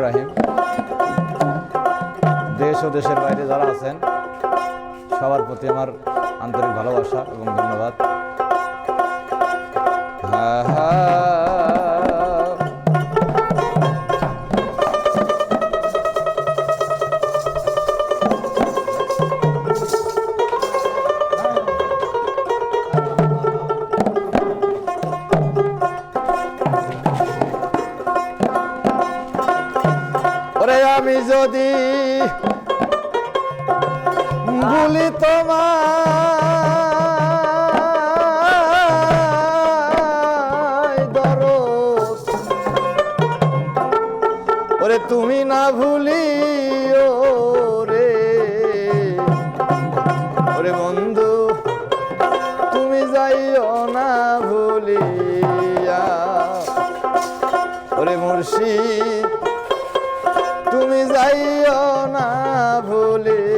রাহিম। দেশ ও দেশের বাইরে যারা আছেন, সবার প্রতি আমার আন্তরিক ভালোবাসা এবং ধন্যবাদ। হ্যাঁ হা। আমি যদি ভুলি তোমায় দরদ। ওরে তুমি না ভুলি রে। ওরে বন্ধু, তুমি যাইও না ভুলিয়া। ওরে মুর্শিদ তুমি যাইও না ভুলিয়া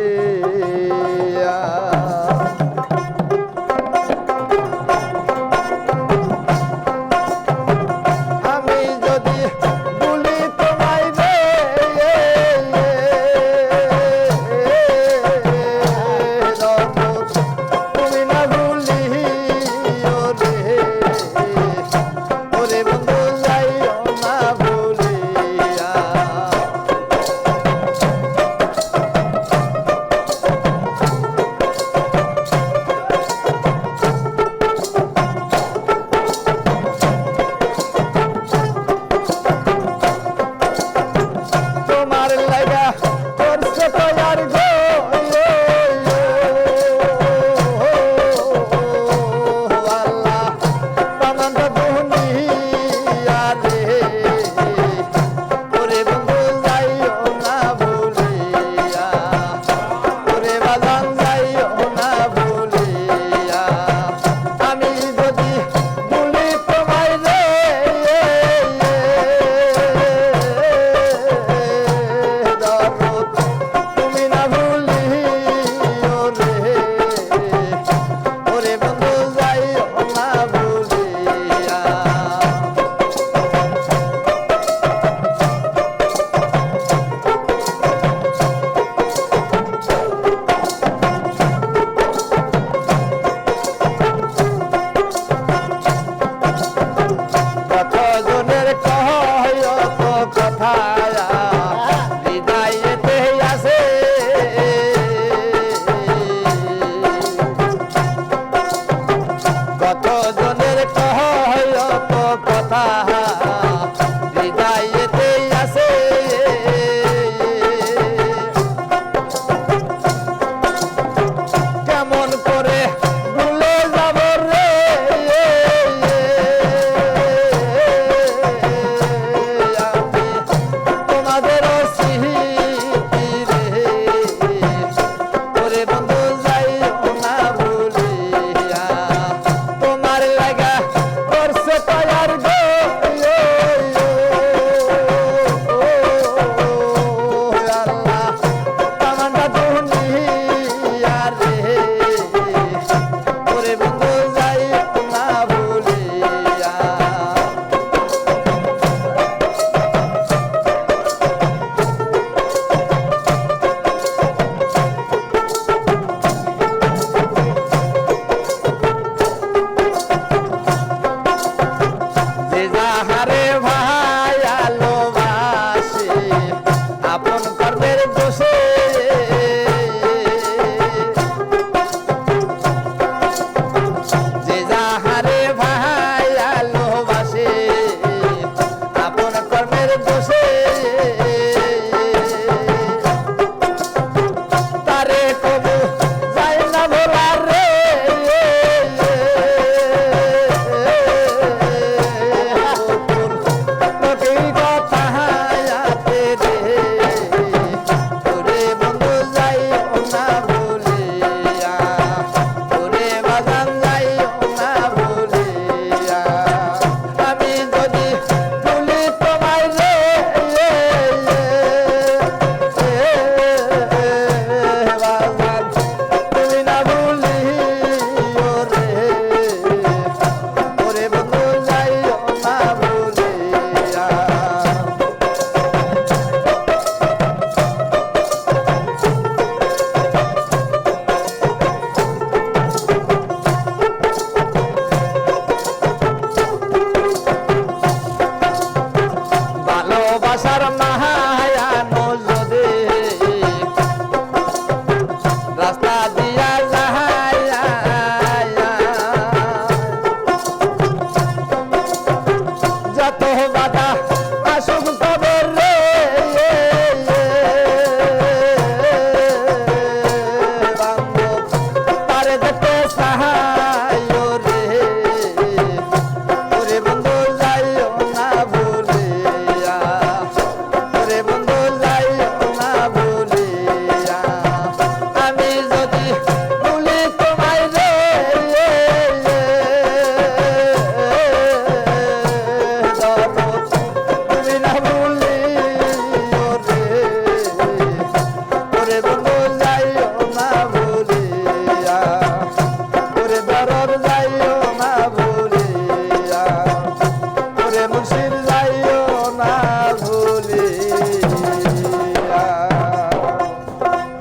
Bota